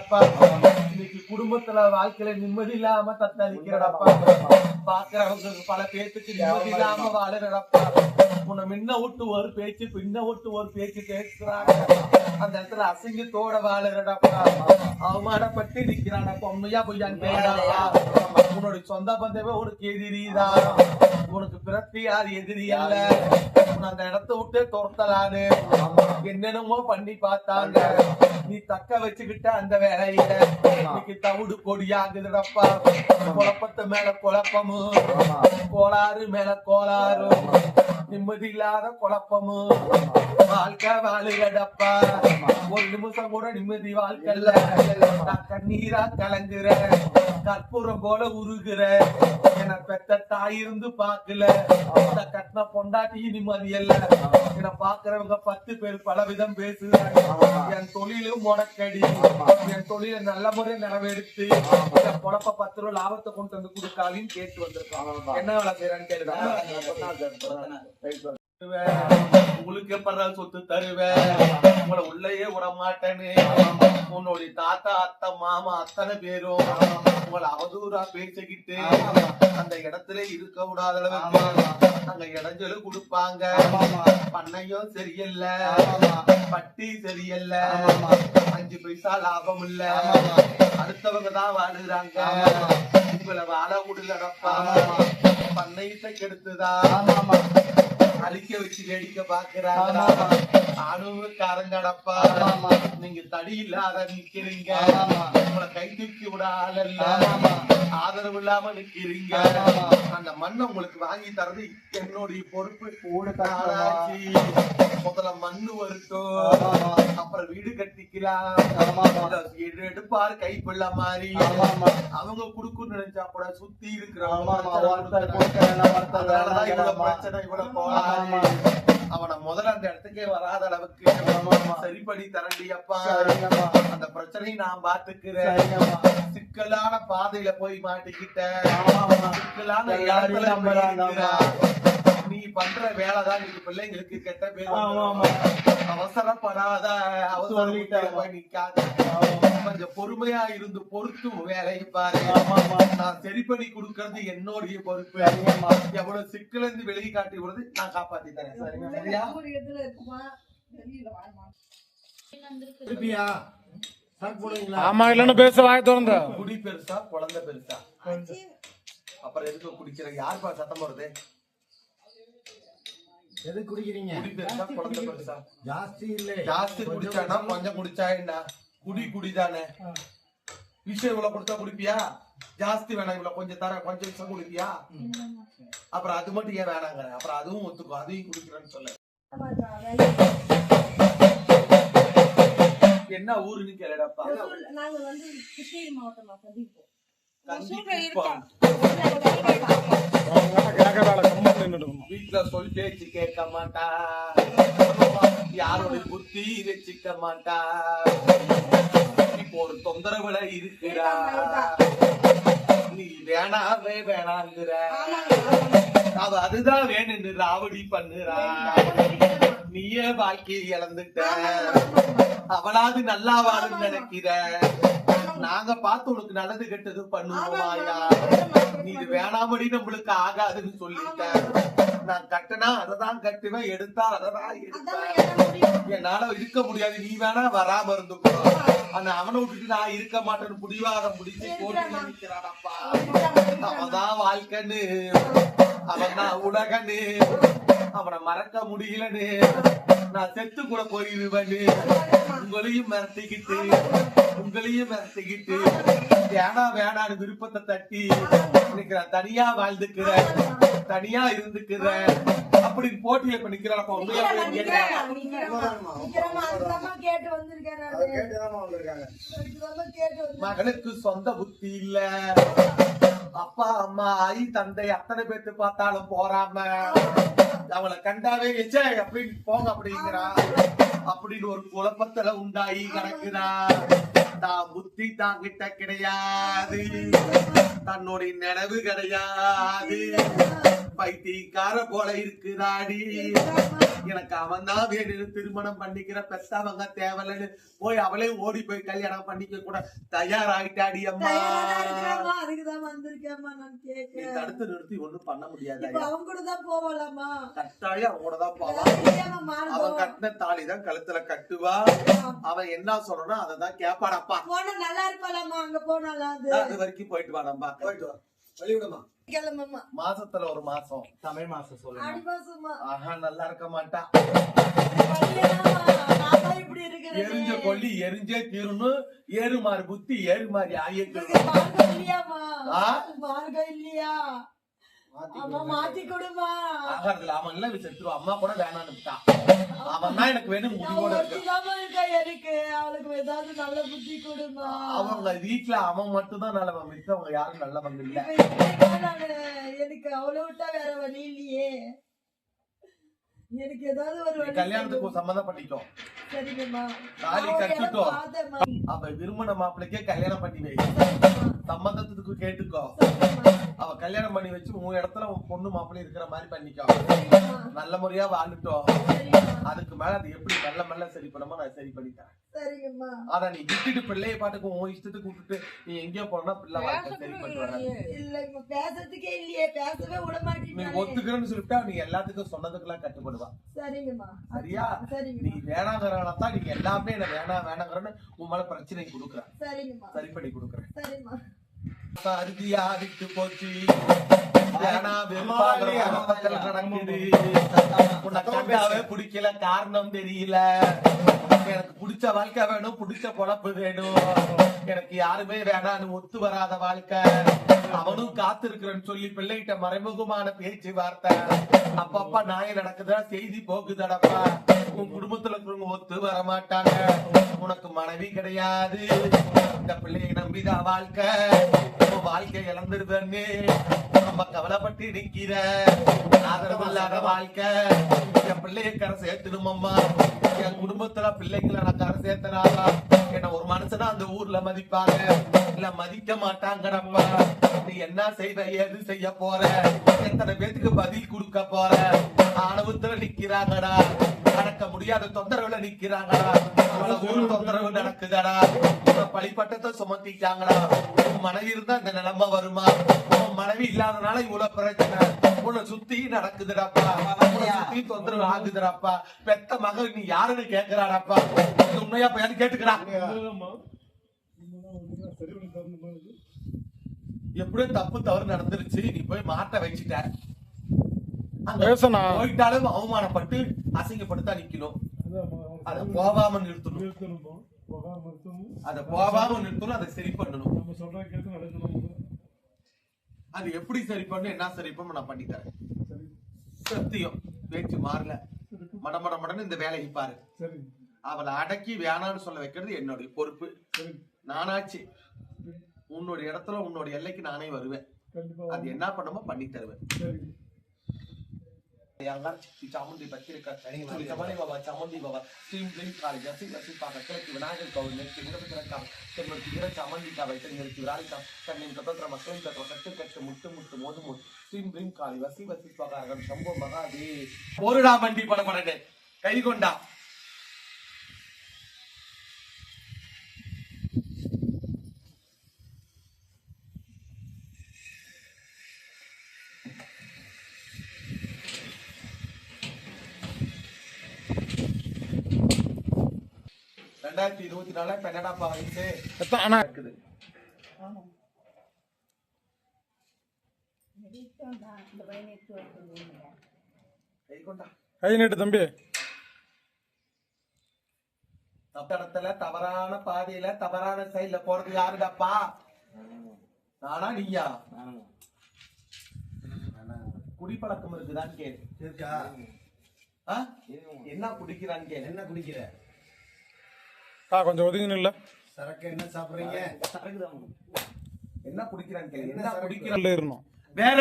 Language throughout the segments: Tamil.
உழைப்பா இன்னைக்கு குடும்பத்துல வாழ்க்கையில நிம்மதி இல்லாம தத்தளிக்கிறடப்பா. பாக்குறவங்களுக்கு பல பேத்துக்கு நிம்மதி இல்லாம வாழுறடப்பா. உன்னை முன்ன விட்டு ஒரு பேச்சு பின்ன விட்டு ஒரு பேச்சு பேசுறாங்க அந்த இடத்துல அசிங்கத்தோட வாழுறடப்பா. அவமானப்பட்டு நிக்கிறாடப்பா உண்மையா பொய்யான்னு கேடாப்பா உன்னோட சொந்த பந்தமே உனக்கு எதிரிதான் உனக்கு பிறப்பு யார் எதிரி அல்ல? உன்னை அந்த இடத்த விட்டு துரத்தலான்னு என்னென்னமோ பண்ணி பார்த்தாங்க. நீ தக்க வச்சுக்கிட்ட அந்த வேலையில இன்னைக்கு தவிடு கொடியாகுதுடப்பா. குழப்பத்து மேல குழப்பமும் கோளாறு மேல கோளாறும் நிம்மதி இல்லாத குழப்பமும் வாழ்க்கை வாழுகடப்பா. ஒரு நிமிஷம் கூட நிம்மதி வாழ்க்கைல நான் கண்ணீரா கலங்குறேன். கற்பூரம் போல உருகுற. என பெத்த தாய் இருந்து பாக்கல இந்த கட்டின பொண்டாட்டி நிம்மதி இல்ல. என்ன பாக்குறவங்க பத்து பேர் பல விதம் பேசுறாங்க. என் தொழிலும் முடக்கடி. என் தொழிலை நல்ல முறையில் நிறைவேற்றி என் பொழப்ப பத்து ரூபா லாபத்தை கொண்டு வந்து கொடுக்காதுன்னு கேட்டு வந்திருக்கான். என்ன வேலை செய்யறான்னு கேட்டுதான் உங்களுக்கு எப்படா சொத்து தருவேன் உங்களை உள்ளயே விட மாட்டேன்னு உன்னுடைய தாத்தா அத்தை மாமா அத்தனை பேரும் உங்களை அவதூறா பேசிக்கிட்டு அந்த இடத்துல இருக்க விடாத அங்க இடைஞ்சலும் கொடுப்பாங்க. பண்ணையும் சரியில்ல. பட்டி சரியில்ல. அஞ்சு பைசா லாபம் இல்ல. அடுத்தவங்க தான் வாழுறாங்க. உங்களை வாழ விடலடப்பா பண்ணையத்தை கெடுத்துதான். அழிக்க வச்சு வேடிக்கை பாக்குறாங்க ஆணுக்காரங்கடப்பா நீங்க தடி இல்லாத நிக்கிறீங்க உங்களை கை தூக்கி விட ஆள் ஆதரவு இல்லாம நிக்கிறீங்க அந்த மண்ணை உங்களுக்கு வாங்கி தரது என்னுடைய பொறுப்பு. நாளாச்சு. முதல்ல மண்ணு வரட்டும். அப்புறம் வீடு கட்டிக்கலாம். எடுப்பாரு கைப்பிள்ள மாதிரி அவங்க குடுக்குன்னு நினைச்சா கூட சுத்தி போராடி. அவனை முதல்ல அந்த இடத்துக்கே வராத அளவுக்கு சரி பண்ணி தரண்டி அப்பா அந்த பிரச்சனையை நான் பாத்துக்கிறேன் சிக்கலான பாதையில போய் சிக்கலான இடத்துல இருக்கிறேன். நீ பண்ற வேலைதான் இன்னைக்கு பிள்ளைங்களுக்கு கெட்ட பேர். அவசரப்படாத நிக்காத. கொஞ்சம் பொறுமையா இருந்து பொறுத்து வேலையை பாரு. நான் சரி பண்ணி கொடுக்கறது என்னுடைய பொறுப்பு. எவ்வளவு சிக்கல இருந்து வெளியே காட்டி விடுறது நான் காப்பாத்தி தரேன். சரியா? ஆமா இல்லன்னு பேச வாய திறந்த. குடி பெருசா குழந்தை பெருசா. அப்புறம் எதுக்கு குடிக்கிற யாருப்பா சத்தம் வருது எது குடிக்கிறீங்க? குடி பெருசா குழந்தை பெருசா. ஜாஸ்தி இல்ல. ஜாஸ்தி குடிச்சானா கொஞ்சம் குடிச்சா என்ன குடி குடிதானே. விஷயம் இவ்வளவு கொடுத்தா குடிப்பியா? ஜாஸ்தி வேணாம் இவ்வளவு கொஞ்சம் தர கொஞ்சம் விஷயம் குடிப்பியா? அப்புறம் அது மட்டும் ஏன் வேணாங்கிற? அப்புறம் அதுவும் ஒத்துக்கும் அதையும் குடிக்கிறேன்னு சொல்ல என்ன ஊருன்னு கேளுடப்பா நாங்க வந்து கிருஷ்ணகிரி மாவட்டமா சந்திப்போம். வீட்டுல சொல் பேச்சு கேட்க மாட்டா. யாரோட புத்தி வச்சுக்க மாட்டா. இப்போ ஒரு தொந்தரவுல இருக்கிறா. நீ வேணாவே வேணாங்கிற. அவ அதுதான் வேணும்னு ராவடி பண்ணுறா. நீயே வாழ்க்கையை இழந்துட்ட. அவளாவது நல்லா வாழும் நினைக்கிற. நாங்க பார்த்து உனக்கு நல்லது கெட்டது பண்ணுவோமாயா நீ இது வேணாமடி நம்மளுக்கு ஆகாதுன்னு சொல்லிட்டேன் நான் கட்டினா அததான் கட்டுவேன் எடுத்தா அததான் எடுப்பேன். என்னால இருக்க முடியாது நீ வேணா வராம இருந்துக்கோ. ஆனா அவனை விட்டுட்டு நான் இருக்க மாட்டேன்னு புடிவாதம் முடிச்சு போட்டு நினைக்கிறானப்பா அவன்தான் வாழ்க்கைன்னு. அவன் தான் உலகன்னு. அவனை மறக்க முடியலன்னு. நான் செத்து கூட போயிருவேன்னு. உங்களையும் மிரட்டிக்கிட்டு உங்களையும் மிரட்டிக்கிட்டு வேணா வேணான்னு விருப்பத்தை தட்டி இன்னைக்கு நான் தனியா வாழ்ந்துக்கிறேன் தனியா இருந்துக்கிறேன் அப்படின்னு போட்டியில இப்ப நிக்கிறான் உண்மையா கேட்டு வந்து மகனுக்கு சொந்த புத்தி இல்ல. அப்பா அம்மா ஆயி தந்தை அத்தனை பேத்து பார்த்தாலும் போறாம அவளை கண்டாவே எச்சே அப்படின்னு போங்க அப்படிங்கிறா. அப்படின்னு ஒரு குழப்பத்துல உண்டாகி கிடக்குதா தான் புத்தி தான் கிட்ட கிடையாது. தன்னுடைய நினைவு கிடையாது. பைத்தியக்கார போல இருக்குதாடி எனக்கு அவன் தான் வேணும் திருமணம் பண்ணிக்கிற பெத்தவங்க தேவலன்னு போய் அவளே ஓடி போய் கல்யாணம் பண்ணிக்க கூட தயாராயிட்டாடி அம்மா. தயாரா இருக்கிறேம்மா, அதுக்குதான் வந்திருக்கேம்மா நான் நீ கேட்க. தடுத்து நிறுத்தி ஒண்ணும் பண்ண முடியாது இப்ப அவங்க கூட தான் போகலாமா கட்டாயம் அவன் கூட தான் போவான் அவன். கட்டின தாலி தான் கழுத்துல கட்டுவா. அவன் என்ன சொல்றானோ அதை தான் கேப்பாடப்பா போனா நல்லா இருப்பாளாம்மா. அங்க போனாலும் அது. அது வரைக்கும் போயிட்டு வாடம்பா போயிட்டு வா. வழிவிடுமா கிளம்பம்மா மாசத்துல ஒரு மாசம். தமிழ் மாசம் சொல்லுங்க. அடி மாசமா ஆஹா நல்லா இருக்க மாட்டா. இப்படி இருக்கிறேன். எரிஞ்ச கொல்லி எரிஞ்சே தீருன்னு ஏறுமாறு புத்தி ஏறுமாறி ஆயே மார்க்கம் இல்லையாம்மா. ஆ? மார்க்கம் இல்லையா? அம்மா மாத்தி கொடுமா ஆகாதுல அவன் இல்ல செத்துருவான் அம்மா கூட வேணான்னு விட்டான் அவன் தான் எனக்கு வேணும் முடிவோட எனக்கு? அவளுக்கு ஏதாவது நல்ல புத்தி கொடுமா? அவங்க வீட்டுல அவன் மட்டும் தான் நல்லவன். மித்தவங்க யாரும் நல்லவங்க இல்ல. எனக்கு அவளை விட்டா வேற வழி இல்லையே. எனக்கு ஏதாவது ஒரு கல்யாணத்துக்கு சம்மந்தம் பண்ணிக்கோ சரிங்கம்மா தாலி கட்டிட்டோம். அவ விரும்பின மாப்பிளைக்கே கல்யாணம் பண்ணி வை. சம்மந்தத்துக்கு கேட்டுக்கோ. அவ கல்யாணம் பண்ணி வச்சு உன் இடத்துல உன் பொண்ணு மாப்பிள்ளை இருக்கிற மாதிரி பண்ணிக்கோ. நல்ல முறையா வாழ்ந்துட்டோம். அதுக்கு மேல அது எப்படி மெல்ல மெல்ல சரி பண்ணமோ நான் சரி பண்ணிட்டேன் சரிங்கம்மா. ஆனா நீ விட்டுட்டு பிள்ளைய பாட்டுக்கு உன் இஷ்டத்துக்கு விட்டுட்டு நீ எங்கேயோ போனா பிள்ளை வாழ்க்கை சரி இல்லைங்கம்மா பேசுறதுக்கே இல்லையே. பேசவே விட நீ ஒத்துக்கிறேன்னு சொல்லிட்டா நீ எல்லாத்துக்கும் சொன்னதுக்கெல்லாம் கட்டுப்படுவா. சரிங்கம்மா. சரியா? நீ வேணாங்கிறனால தான் நீங்க எல்லாமே என்ன வேணாம் வேணாங்கிறன்னு உன் மேல பிரச்சனை கொடுக்குறேன். சரி பண்ணி கொடுக்குறேன். சரிம்மா. அருதியா விட்டு போச்சு. பிடிக்கல காரணம் தெரியல. எனக்கு பிடிச்ச வாழ்க்கை வேணும் பிடிச்ச பொழப்பு வேணும். எனக்கு யாருமே வேணான்னு ஒத்து வராத வாழ்க்கை. அவனும் காத்திருக்கிறேன்னு சொல்லி பிள்ளைகிட்ட மறைமுகமான பேச்சு வார்த்தை அப்பப்ப நாய நடக்குதா செய்தி போகுதடப்பா. உன் குடும்பத்துல இருக்கிறவங்க ஒத்து வர மாட்டாங்க. உனக்கு மனைவி கிடையாது. இந்த பிள்ளையை நம்பிதான் வாழ்க்கை. வாழ்க்கை இழந்துருதன்னு நம்ம கவலைப்பட்டு நிக்கிற ஆதரவு இல்லாத வாழ்க்கை. என் பிள்ளைய கரை சேர்த்துடுமம்மா என் குடும்பத்துல பிள்ளைங்களை நான் கரை சேர்த்தனாலா என்ன ஒரு மனுஷனா அந்த ஊர்ல மதிப்பாங்க. இல்ல மதிக்க மாட்டாங்கடப்பா. நீ என்ன செய்வ ஏது செய்ய போற? எத்தனை பேத்துக்கு பதில் கொடுக்க போற? ஆணவத்துல நிக்கிறாங்கடா. நடக்க முடியாத தொந்தரவுல நிக்கிறாங்கடா. அவ்வளவு தொந்தரவு நடக்குதடா. பழிப்பட்டத்தை சுமத்திட்டாங்கடா உன் மனைவி இருந்தா இந்த நிலைமை வருமா? உன் மனைவி இல்லாதனால இவ்வளவு பிரச்சனை. உன்னை சுத்தி நடக்குதுடாப்பா. உன்னை சுத்தி தொந்தரவு ஆகுதுடாப்பா. பெத்த மகள் நீ யாருன்னு கேக்குறாடாப்பா. உண்மையா பையன் கேட்டுக்கிறான் எப்படியோ தப்பு தவறு நடந்துருச்சு. நீ போய் மாட்ட வச்சுட்ட. போயிட்டாலும் அவமானப்பட்டு அசிங்கப்படுத்தா நிக்கணும். அத போகாம நிறுத்தணும்? அத போகாம நிறுத்தணும் அதை சரி பண்ணணும். அது எப்படி சரி பண்ணணும் என்ன சரி பண்ணணும் நான் பண்ணி தரேன். சத்தியம். பேச்சு மாறல. மடமட மடன்னு இந்த வேலையை பாரு. அவளை அடக்கி வேணான்னு சொல்ல வைக்கிறது என்னுடைய பொறுப்பு. நானாச்சு. உன்னோட இடத்துல உன்னோட எல்லைக்கு நானே வருவேன். அது என்ன பண்ணுமோ பண்ணி தருவேன். यांगार चित्ती चामुंडी बत्तीरकर चुली चमानी बाबा चामुंडी बाबा स्टीम ब्लिंक काली जसी जसी पाका किळकी विनायक गौरी नेत्ति मुंडपितर काम तेम्मल तिगिर चामुंडी का वैतन निरति विराली काम कन्निम कतंत्र मस्लिम तत्व कच्चे कच्चे मुट्टु मुट्टु मोदु मोदु ஸ்டீம் பிளிம் காளி வசி வசி பகாரகன் சம்போ மகாதே போருடா மண்டி படபடனே கை கொண்டா ரெண்டாயிரத்தி இருபத்தி நாலு இப்ப என்னடாப்பா வயசு இருக்குது. கை நீட்டு தம்பி. தப்பு இடத்துல தவறான பாதையில தவறான சைடுல போறது யாருடாப்பா? நானா நீயா? குடிப்பழக்கம் இருக்குதான்னு கேளு? என்ன குடிக்கிறான்னு கேளு. என்ன குடிக்கிற? ஆ கொஞ்சம் ஒதுங்கி நில்ல சரக்கு என்ன சாப்பிடுறீங்க? என்ன குடிக்கிறான்னு கேளு என்ன குடிக்கிறான் நல்ல இருந்தோம். வேற?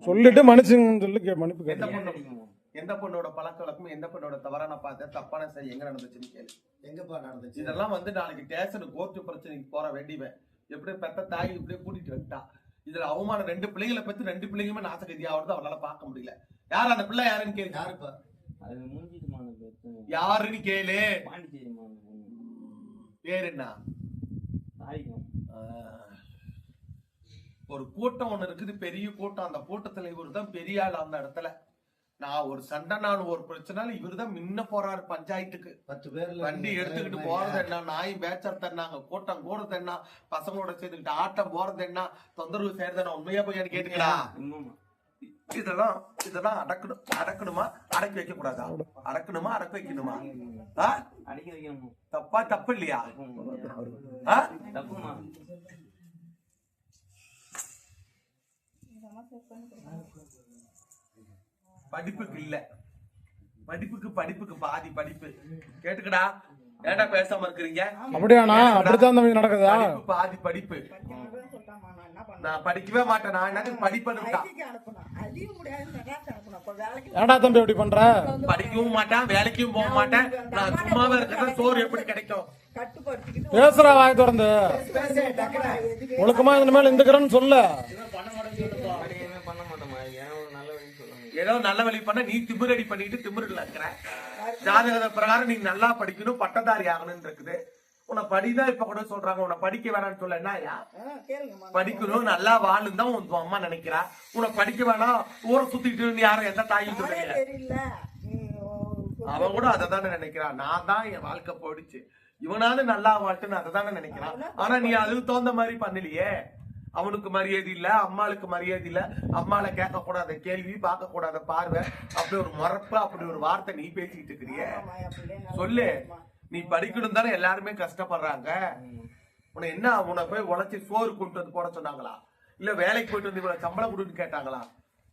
சொல்லிட்டு மன்னிச்சுங்கன்னு சொல்லி கே- மன்னிப்பு எந்த கேட்டேன் பொண்ணு எந்த பொண்ணோட பழக்க வழக்கம் எந்த பொண்ணோட தவறான பாதை தப்பான செயல் எங்க நடந்துச்சுன்னு கேளு. எங்கப்பா நடந்துச்சு? இதெல்லாம் வந்து நாளைக்கு ஸ்டேஷன் கோர்ட்டு பிரச்சனைக்கு போற வேண்டியவன். எப்படி பெத்த தாய் இப்படியே கூட்டிட்டு வந்துட்டான் இதுல அவமானம் ரெண்டு பிள்ளைங்களை பத்தி ரெண்டு பிள்ளைங்களுமே நாசகதி ஆகுறது அவனால பார்க்க முடியல. யார் அந்த பிள்ளை யாருன்னு கேளு. யாருப்பா? அது முடிஞ்சிட்டுமா அந்த பிரச்சனை யாருன்னு கேளு. பாண்டிச்சேரிமா அந்த பொண்ணு. பேர் என்ன. ஒரு கூட்டம் ஒண்ணு இருக்குது பெரிய கூட்டம். அந்த கூட்டத்துல இவர் தான் பெரிய ஆள் அந்த இடத்துல. நான் ஒரு சண்டை நான் ஒரு பிரச்சனை இவர் தான் முன்ன போறாரு பஞ்சாயத்துக்கு. பத்து பேர்ல வண்டி எடுத்துக்கிட்டு போறது என்ன? நாய் பேச்சர் தண்ணாங்க கூட்டம் கூடுறது என்ன? பசங்களோட சேர்த்துக்கிட்டு ஆட்டம் போறது என்ன? தொந்தரவு செய்யறது என்ன? உண்மையா போய் கேட்டுங்களா உண்மைமா இதெல்லாம் இதெல்லாம் அடக்கணும் அடக்கணுமா அடக்கி வைக்க கூடாதா அடக்கணுமா அடக்க வைக்கணுமா? தப்பா தப்பு இல்லையா? படிப்புக்கு இல்ல. படிப்புக்கு படிப்புக்கு பாதி படிப்பு. கேட்டுக்கடா. ஏன்டா பேசாம இருக்கிறீங்க? அப்படியாண்ணா அப்படித்தான் தம்பி நடக்குதா? பாதி படிப்பு. நான் என்ன படிக்கவே மாட்டேன் நான் வேலைக்கு ஏன்டா தம்பி இப்படி பண்ற? படிக்கவும் மாட்டேன் வேலைக்கும் போக மாட்டேன். நான் சும்மாவே இருக்கிற சோறு எப்படி கிடைக்கும்? பேசுற வாய் திறந்து. ஒழுக்கமா இனிமேல் இருந்துக்கிறேன்னு சொல்லு படிக்கவே பண்ண மாட்டோமா ஏன்னா ஒரு நல்ல வழி சொல்லுங்க ஏதோ நல்ல வழி பண்ண நீ திமிரடி பண்ணிட்டு திமிரில் இருக்கிற ஜாதகத பிரகாரம் நீ நல்லா படிக்கணும் பட்டதாரி ஆகணும்னு இருக்குது. உன்னை படிதான் இப்ப கூட சொல்றாங்க. உன்னை படிக்க வேணாம்னு சொல்ல என்னயா படிக்கணும் நல்லா வாழும் தான் உன் அம்மா நினைக்கிறா. உன்னை படிக்க வேணாம் ஊரை சுத்திட்டு யாரும் எந்த தாயும் சொல்றீங்க அவன் கூட அதை தானே நினைக்கிறான் நான் தான் என் வாழ்க்கை போயிடுச்சு. இவனாவது நல்லா வாழ்க்கைன்னு அதை தானே நினைக்கிறான். ஆனா நீ அதுக்கு தகுந்த மாதிரி பண்ணலையே. அவனுக்கு மரியாதை இல்ல அம்மாளுக்கு மரியாதை இல்ல. அம்மால கேட்க கூடாத கேள்வி பார்க்க கூடாத பார்வை அப்படி ஒரு மறப்பு அப்படி ஒரு வார்த்தை நீ பேசிட்டு இருக்கிறிய. சொல்லு. நீ படிக்கணும் தானே எல்லாருமே கஷ்டப்படுறாங்க. உன்னை என்ன உன்னை போய் உழைச்சி சோறு கொண்டு வந்து போட சொன்னாங்களா? இல்ல வேலைக்கு போயிட்டு வந்து இவ்வளவு சம்பளம் கொடுன்னு கேட்டாங்களா?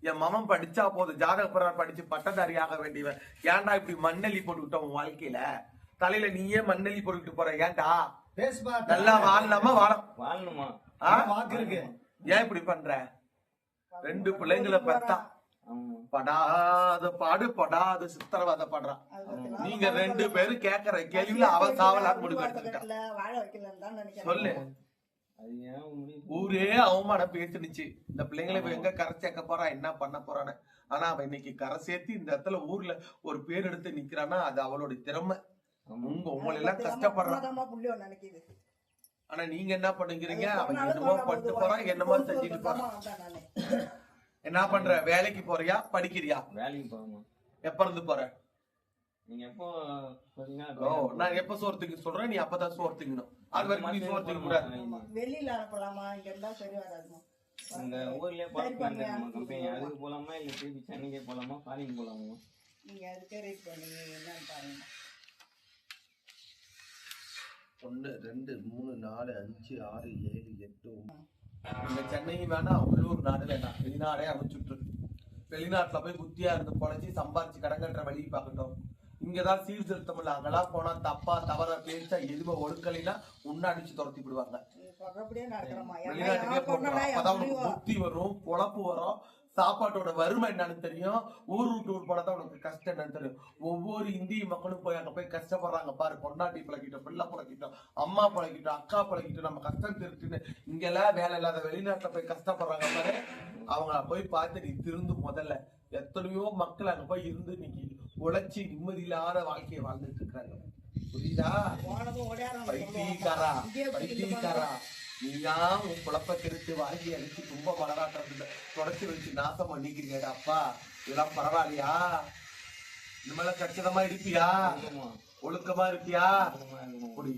என் மமன் படிச்சா போதும் ஜாதக பிரகாரம் படிச்சு பட்டதாரி ஆக வேண்டியவன். ஏன்டா இப்படி மண்ணெல்லி போட்டுக்கிட்ட உன் வாழ்க்கையில? தலையில நீயே மண்ணெல்லி போட்டுக்கிட்டு போற ஏன்டா? நல்லா வாழலாமா வாழ வாழணுமா? வாக்கு இருக்கு. ஏன் இப்படி பண்ற? ரெண்டு பிள்ளைங்களை பெத்தா. ஆமா படாத பாடு படாத சித்திரவதை படுறான் நீங்க ரெண்டு பேரும் கேக்குற கேள்வியில அவ சாவலான்னு முடிவு எடுத்துக்கிட்டான் கட்டல, வாழ வைக்கலன்னு தான் நினைக்கிறேன். சொல்லு. அது ஏன் முடிவு? ஊரே அவமானம் பேசுனுச்சு இந்த பிள்ளைங்களை இவன் எங்க கரை சேர்க்க போறான் என்ன பண்ண போறான்னு. ஆனா அவன் இன்னைக்கு கரை சேர்த்து இந்த இடத்துல ஊர்ல ஒரு பேர் எடுத்து நிக்கிறான்னா அது அவளுடைய திறமை. உங்க உங்களை எல்லாம் கஷ்டப்படுறான் ஆனா நீங்க என்ன பண்ணுங்கிறீங்க அவன் என்னமோ போகுது, போறான் என்னமோ செஞ்சுட்டு போறான். என்ன பண்ற? வேலைக்கு போறியா? படிக்கிறியா? வேலைக்கு போகணுமா எப்ப இருந்து போற? நீங்க எப்போ நான் எப்ப சோறு திங்க சொல்றேன்? நீ அப்பதான் சோறு திங்கணும் அது வரைக்கும் நீ சோறு திங்க கூடாது. வெளியில அனுப்பலாமா? இங்க இருந்தா சரி வராதுமா உங்க ஊர்லயே பார்த்து கம்பெனி அதுக்கு போலாமா? இல்ல திருப்பி சென்னைக்கே போலாமா? ஃபாரின் போலாமா? நீங்க அதுக்கே ரேட் பண்ணுங்க என்னன்னு பாருங்க. ஒன்னு ரெண்டு மூணு நாலு அஞ்சு ஆறு ஏழு எட்டு. இந்த சென்னையும் வேணாம் உள்ளூர் நாடு வேணாம் வெளிநாடே அமைச்சுட்டு வெளிநாட்டுல போய் புத்தியா இருந்து பொழைச்சி சம்பாரிச்சு கடன் கட்டுற வழியை பார்க்கட்டும். இங்கதான் சீர்திருத்தம் இல்ல அங்கெல்லாம் போனா தப்பா தவற பேச்சா எதுவும் ஒழுக்கலைன்னா உன்ன அடிச்சு துரத்தி விடுவாங்க. வெளிநாட்டுக்கே போகணும். அப்பதான் உனக்கு புத்தி வரும் பொழப்பு வரும். சாப்பாட்டோட வறுமை என்னன்னு தெரியும். ஊர் விட்டு ஊர் போனா தான் உனக்கு கஷ்டம் என்னன்னு தெரியும். ஒவ்வொரு இந்திய மக்களும் போய் அங்க போய் கஷ்டப்படுறாங்க. பாரு பொண்டாட்டி பழகிட்டோம் பிள்ளை பழகிட்டோம் அம்மா பழகிட்டோம் அக்கா பழகிட்டோம் நம்ம கஷ்டம் திருட்டுன்னு இங்கெல்லாம் வேலை இல்லாத வெளிநாட்டுல போய் கஷ்டப்படுறாங்க பாரு. அவங்கள போய் பார்த்து நீ திருந்து முதல்ல எத்தனையோ மக்கள் அங்க போய் இருந்து இன்னைக்கு உழைச்சி நிம்மதி இல்லாத வாழ்க்கையை வாழ்ந்துட்டு இருக்காங்க. புரியுதா? பைத்தியக்காரா பைத்தியக்காரா. நீயா உன் குழப்ப கெடுத்து வாங்கி அடிச்சு தும்ப மலராட்டுறது தொடச்சி வச்சு நாசம் பண்ணிக்கிறீங்கடா அப்பா. இதெல்லாம் பரவாயில்லையா? இந்த மேல கச்சிதமா இருப்பியா ஒழுக்கமா இருப்பியா. குடி.